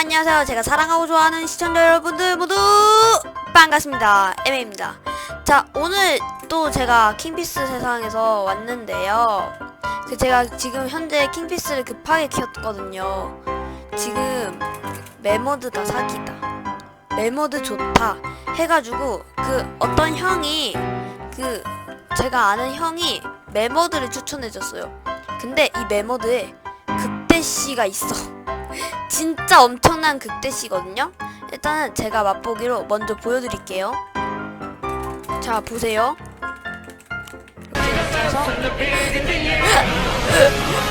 안녕하세요. 제가 사랑하고 좋아하는 시청자 여러분들 모두 반갑습니다. 에메입니다. 자, 오늘 또 제가 킹피스 세상에서 왔는데요. 그 제가 지금 현재 킹피스를 급하게 키웠거든요. 지금 메모드 다 사기다. 메모드 좋다 해가지고 그 어떤 형이 그 제가 아는 형이 메모드를 추천해줬어요. 근데 이 메모드에 극대씨가 있어. 진짜 엄청난 극대씨거든요. 일단은 제가 맛보기로 먼저 보여드릴게요. 자 보세요.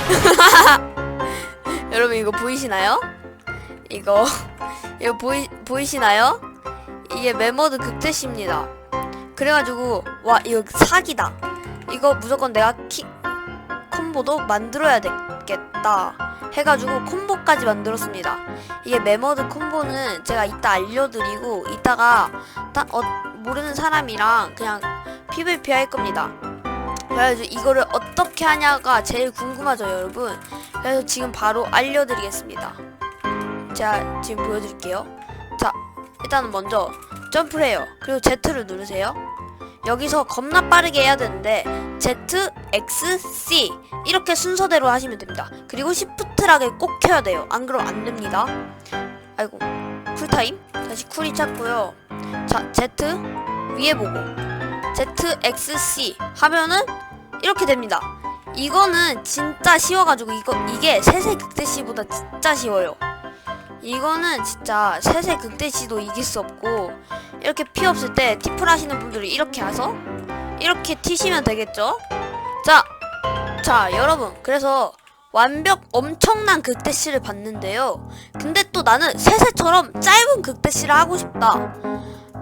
여러분 이거 보이시나요? 이거 이거 보이 보이시나요? 이게 메모드 극대씨입니다. 그래가지고 와 이거 사기다. 이거 무조건 내가 키 콤보도 만들어야 되겠다 해가지고 콤보까지 만들었습니다. 이게 메모드 콤보는 제가 이따 알려드리고 이따가 딱 어, 모르는 사람이랑 그냥 PVP 할 겁니다. 그래가지고 이거를 어떻게 하냐가 제일 궁금하죠 여러분. 그래서 지금 바로 알려드리겠습니다. 제가 지금 보여드릴게요. 자 일단은 먼저 점프를 해요. 그리고 Z를 누르세요. 여기서 겁나 빠르게 해야 되는데 Z, X, C 이렇게 순서대로 하시면 됩니다. 그리고 시프트락을 꼭 켜야 돼요. 안 그러면 안 됩니다. 아이고 쿨타임 다시 쿨이 찾고요. 자 Z 위에 보고 Z, X, C 하면은 이렇게 됩니다. 이거는 진짜 쉬워가지고 이거 이게 세세 극대시보다 진짜 쉬워요. 이거는 진짜 세세 극대시도 이길 수 없고 이렇게 피 없을 때 티플 하시는 분들이 이렇게 해서 이렇게 튀시면 되겠죠? 자, 자 여러분 그래서 완벽 엄청난 극대시를 봤는데요. 근데 또 나는 세세처럼 짧은 극대시를 하고 싶다.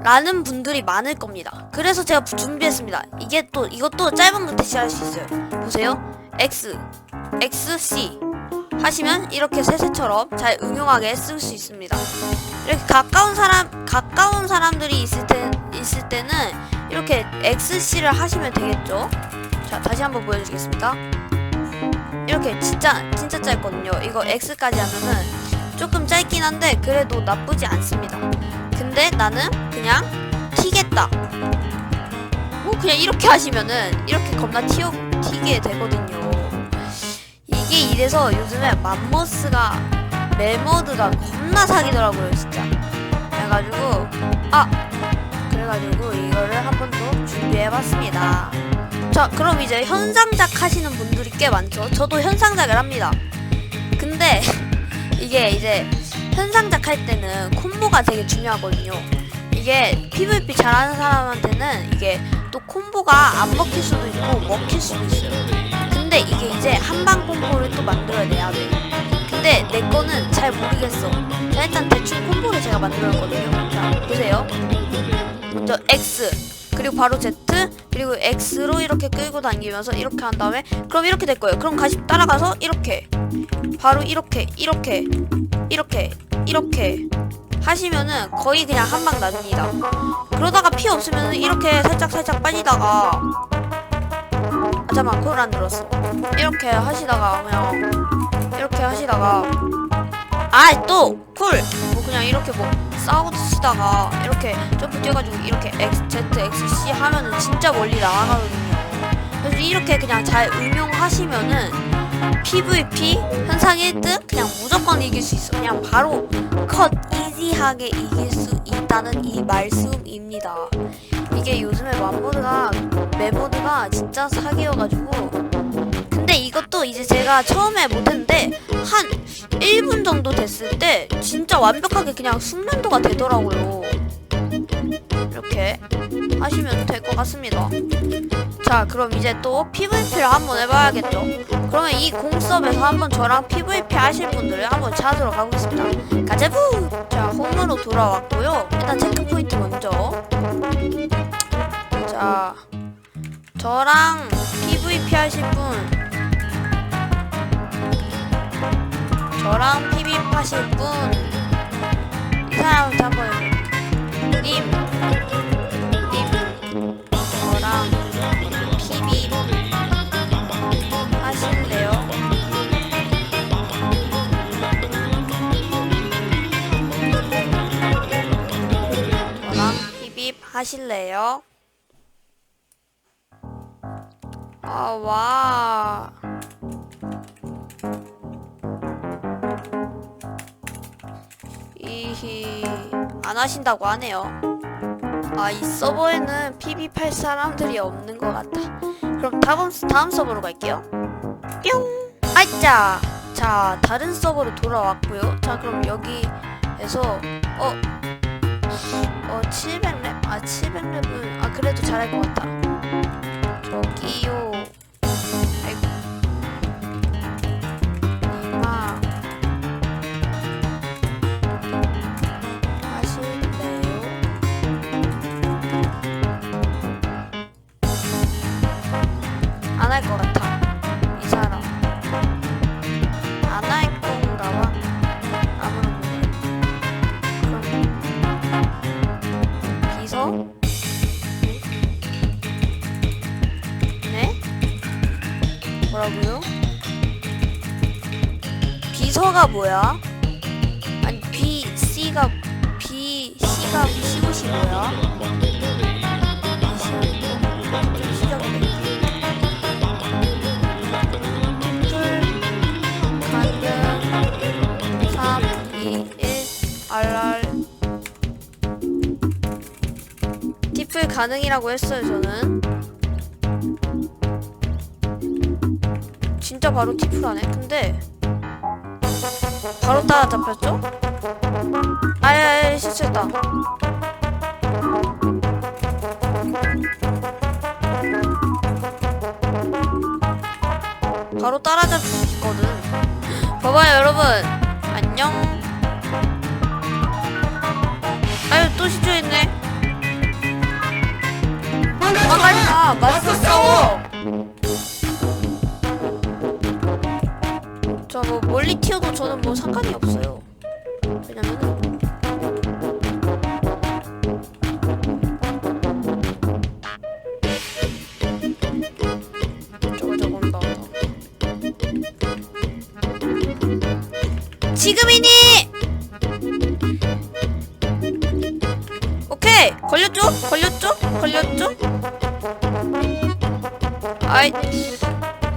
라는 분들이 많을 겁니다. 그래서 제가 준비했습니다. 이게 또 이것도 짧은 극대시 할 수 있어요. 보세요. X, X, C 하시면 이렇게 세세처럼 잘 응용하게 쓸 수 있습니다. 이렇게 가까운 사람 가까운 사람들이 있을 때 있을 때는 이렇게 XC를 하시면 되겠죠. 자 다시 한번 보여드리겠습니다. 이렇게 진짜 진짜 짧거든요. 이거 X까지 하면은 조금 짧긴 한데 그래도 나쁘지 않습니다. 근데 나는 그냥 튀겠다. 뭐 그냥 이렇게 하시면은 이렇게 겁나 튀어 튀게 되거든요. 이게 이래서 요즘에 맘모스가 메모드가 겁나 사기더라고요 진짜. 그래가지고 아 그래가지고 이거를 한번더 준비해봤습니다. 자 그럼 이제 현상작 하시는 분들이 꽤 많죠. 저도 현상작을 합니다. 근데 이게 이제 현상작 할 때는 콤보가 되게 중요하거든요. 이게 PVP 잘하는 사람한테는 이게 또 콤보가 안 먹힐 수도 있고 먹힐 수도 있어요 근데 이게 이제 한방 콤보를 또 만들어내야 돼. 근데 내 거는 잘 모르겠어. 자 일단 대충 콤보를 제가 만들었거든요. 자 보세요. 먼저 X 그리고 바로 Z 그리고 X로 이렇게 끌고 다니면서 이렇게 한 다음에 그럼 이렇게 될 거예요. 그럼 다시 따라가서 이렇게 바로 이렇게 이렇게 이렇게 이렇게 하시면은 거의 그냥 한 방 납니다. 그러다가 피 없으면 이렇게 살짝 살짝 빠지다가 아, 잠깐만 그걸 안 들었어. 이렇게 하시다가 그냥 이렇게 하시다가 아또쿨뭐 그냥 이렇게 뭐 싸우시다가 이렇게 점프 뛰어가지고 이렇게 X, Z, X, C 하면은 진짜 멀리 나가거든요. 그래서 이렇게 그냥 잘 응용하시면은 PVP 현상 1등 그냥 무조건 이길 수 있어. 그냥 바로 컷 이지하게 이길 수 있다는 이 말씀입니다 이게 요즘에 맘모드가 메모드가 진짜 사기여가지고. 근데 이것도 이제 제가 처음에 못했는데 한 1분 정도 됐을 때 진짜 완벽하게 그냥 숙련도가 되더라고요. 이렇게 하시면 될 것 같습니다. 자 그럼 이제 또 PVP를 한번 해봐야겠죠? 그러면 이 공섭에서 한번 저랑 PVP 하실 분들을 한번 찾으러 가보겠습니다. 가자부! 자 홈으로 돌아왔고요. 일단 체크포인트 먼저 자, 저랑 PVP 하실 분, 저랑 PVP 하실 분, 이 사람부터 한번 님, 님, 저랑 PVP 하실래요? 저랑 PVP 하실래요? 아, 와. 이히, 안 하신다고 하네요. 아, 이 서버에는 PB8 사람들이 없는 것 같다. 그럼 다음, 다음 서버로 갈게요. 뿅! 아이짜! 자, 다른 서버로 돌아왔고요. 자, 그럼 여기에서, 어, 어, 700렙? 아, 700렙은, 아, 그래도 잘할 것 같다. 저기요. 아 뭐라고요? 비서가 뭐야? 아니 B C가 B C가 시옷이 뭐야? 시작돼. 풀 가능 3 2 1 RR 티플 가능이라고 했어요 저는 진짜 바로 티플하네. 근데 바로 따라잡혔죠? 아야야 실수했다. 바로 따라잡혔거든. 봐봐요 여러분. 안녕 저는 뭐 상관이 없어요. 온다. 지금이니! 오케이! 걸렸죠? 걸렸죠? 걸렸죠? 아이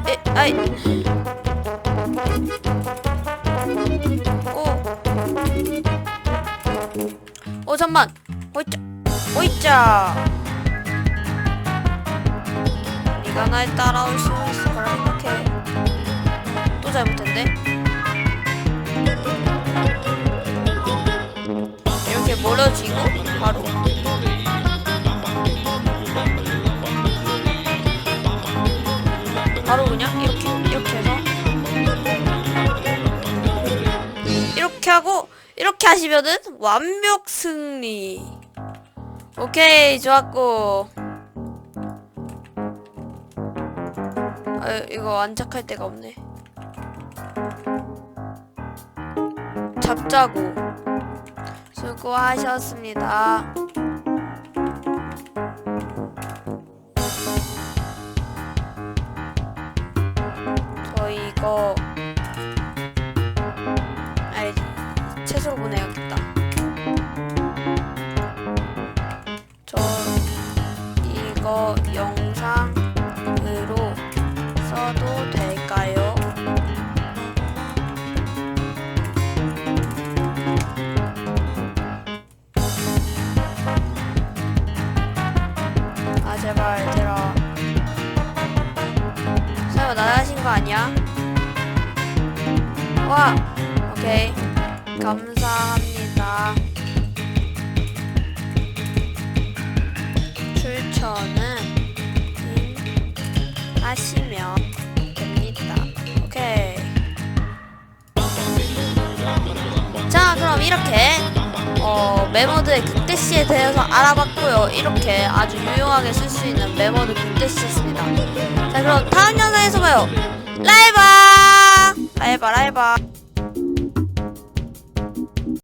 에 아이 잠만. 어이짜. 어이짜. 네가 날 따라올 수 있을 거라 생각해. 또 잘못했네. 이렇게 멀어지고 바로. 바로 그냥 이렇게 이렇게 해서 이렇게 하고 이렇게 하시면은 완벽 승리. 오케이 좋았고. 아 이거 안착할 데가 없네. 잡자고. 수고하셨습니다. 이거 영상으로 써도 될까요? 아 제발 들어. 설마 나가신 거 아니야? 와 오케이 감사합니다. 출처는 인 하시면 됩니다. 오케이. 자 그럼 이렇게 어, 메모드의 극대시에 대해서 알아봤고요. 이렇게 아주 유용하게 쓸 수 있는 메모드 극대시였습니다. 자 그럼 다음 영상에서 봐요. 라이바 라이바 라이바